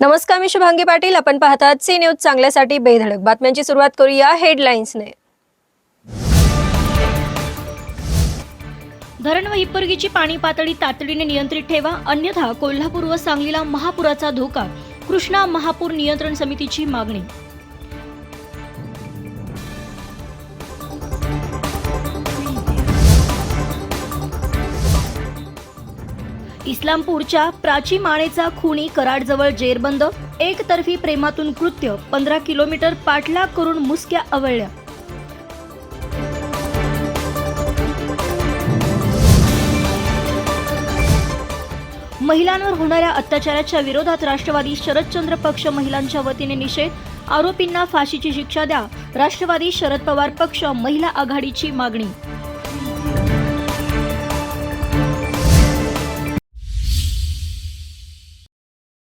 नमस्कार मी शुभांगी पाटील. आपण पाहतात सी न्यूज चांगल्यासाठी बेधडक. बातम्यांची सुरुवात करूया हेडलाईन्सने धरण व हिप्परगीची पाणी पातळी तातडीने नियंत्रित ठेवा अन्यथा कोल्हापूर व सांगलीला महापुराचा धोका. कृष्णा महापूर नियंत्रण समितीची मागणी. इस्लामपूरच्या प्राची माळेचा खुनी कराडजवळ जेरबंद एकतर्फी प्रेमातून कृत्य पंधरा किलोमीटर पाठलाग करून मुसक्या आवळल्या. महिलांवर होणाऱ्या अत्याचाराच्या विरोधात राष्ट्रवादी शरदचंद्र पक्ष महिलांच्या वतीने निषेध आरोपींना फाशीची शिक्षा द्या राष्ट्रवादी शरद पवार पक्ष महिला आघाडीची मागणी.